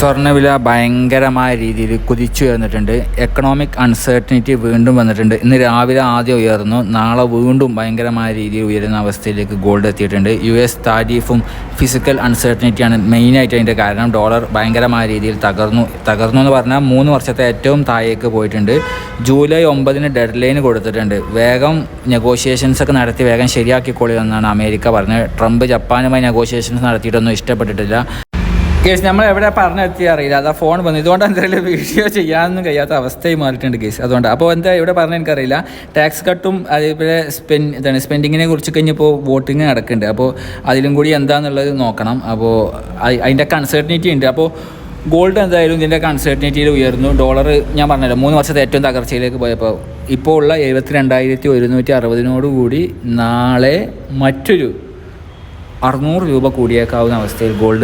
സ്വർണവില ഭയങ്കരമായ രീതിയിൽ കുതിച്ചു ഉയർന്നിട്ടുണ്ട്. എക്കണോമിക് അൺസർട്ടനിറ്റി വീണ്ടും വന്നിട്ടുണ്ട്. ഇന്ന് രാവിലെ ആദ്യം ഉയർന്നു. നാളെ വീണ്ടും ഭയങ്കരമായ രീതിയിൽ ഉയരുന്ന അവസ്ഥയിലേക്ക് ഗോൾഡ് എത്തിയിട്ടുണ്ട്. യു എസ് താരീഫും ഫിസിക്കൽ അൺസർട്ടനിറ്റിയാണ് മെയിനായിട്ട് അതിന്റെ കാരണം. ഡോളർ ഭയങ്കരമായ രീതിയിൽ തകർന്നു. തകർന്നു എന്ന് പറഞ്ഞാൽ മൂന്ന് വർഷത്തെ ഏറ്റവും താഴേക്ക് പോയിട്ടുണ്ട്. ജൂലൈ ഒമ്പതിന് ഡെഡ് ലൈൻ കൊടുത്തിട്ടുണ്ട്. വേഗം നെഗോഷിയേഷൻസ് ഒക്കെ നടത്തി വേഗം ശരിയാക്കിക്കോളി എന്നാണ് അമേരിക്ക പറഞ്ഞത്. ട്രംപ് ജപ്പാനുമായി നെഗോഷിയേഷൻസ് നടത്തിയിട്ടൊന്നും ഇഷ്ടപ്പെട്ടിട്ടില്ല. കേസ് നമ്മൾ എവിടെ പറഞ്ഞെത്തി അറിയില്ല. അതാ ഫോൺ വന്നു. ഇതുകൊണ്ട് എന്തെങ്കിലും വീഡിയോ ചെയ്യാനൊന്നും കഴിയാത്ത അവസ്ഥയായി മാറിയിട്ടുണ്ട് കേസ്. അതുകൊണ്ട് അപ്പോൾ എന്താ ഇവിടെ പറഞ്ഞ എനിക്കറിയില്ല. ടാക്സ് കട്ടും അതേപോലെ സ്പെൻ എന്താണ് സ്പെൻഡിങ്ങിനെ കുറിച്ച് കഴിഞ്ഞപ്പോൾ വോട്ടിങ് നടക്കുന്നുണ്ട്. അപ്പോൾ അതിലും കൂടി എന്താണെന്നുള്ളത് നോക്കണം. അപ്പോൾ അതിന്റെ കൺസേർട്ടിനിറ്റി ഉണ്ട്. അപ്പോൾ ഗോൾഡ് എന്തായാലും ഇതിന്റെ കൺസേർട്ടിനിറ്റിയിൽ ഉയർന്നു. ഡോളർ ഞാൻ പറഞ്ഞല്ലോ മൂന്ന് വർഷത്തെ ഏറ്റവും തകർച്ചയിലേക്ക് പോയപ്പോൾ ഇപ്പോൾ ഉള്ള എഴുപത്തി രണ്ടായിരത്തി ഒരുന്നൂറ്റി അറുപതിനോട് കൂടി നാളെ മറ്റൊരു അറുന്നൂറ് രൂപ കൂടിയേക്കാവുന്ന അവസ്ഥയിൽ ഗോൾഡ്